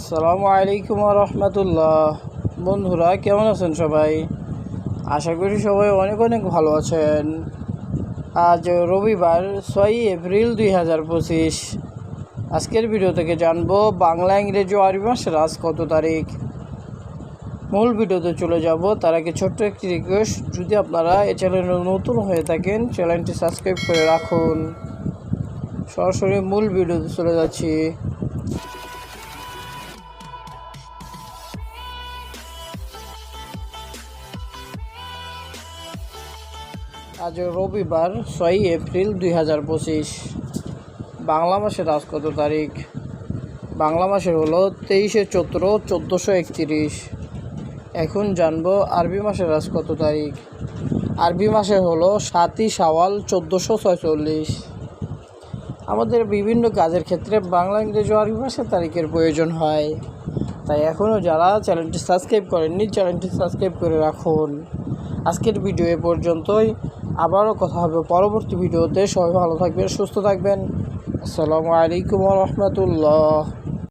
আসসালামু আলাইকুম রহমতুল্লাহ। বন্ধুরা, কেমন আছেন সবাই? আশা করি সবাই অনেক অনেক ভালো আছেন। আজ রবিবার, ছয়ই এপ্রিল দুই হাজার পঁচিশ। আজকের ভিডিও থেকে জানব, বাংলা ইংরেজি ও আরবি মাসের আজ কত তারিখ? মূল ভিডিওতে চলে যাব। তার আগে ছোট্ট একটি রিকোয়েস্ট যদি আপনারা এই চ্যানেলে নতুন হয়ে থাকেন চ্যানেলটি সাবস্ক্রাইব করে রাখুন। সরাসরি মূল ভিডিওতে চলে যাচ্ছি। আজ রবিবার ছয়ই এপ্রিল দুই হাজার পঁচিশ। বাংলা মাসের আজ কত তারিখ? বাংলা মাসের হলো তেইশে চৈত্র চোদ্দোশো একত্রিশ। এখন জানব আরবি মাসের আজ কত তারিখ? আরবি মাসে হলো সাতই সাওয়াল চোদ্দোশো ছয়চল্লিশ। আমাদের বিভিন্ন কাজের ক্ষেত্রে বাংলা, ইংরেজি আরবি ভাষার তারিখের প্রয়োজন হয়। তাই এখনও যারা চ্যানেলটি সাবস্ক্রাইব করেননি, চ্যানেলটি সাবস্ক্রাইব করে রাখুন। আজকের ভিডিও এ পর্যন্তই। আবারও কথা হবে পরবর্তী ভিডিওতে। সবাই ভালো থাকবেন সুস্থ থাকবেন। আসসালামু আলাইকুম রহমতুল্লাহ।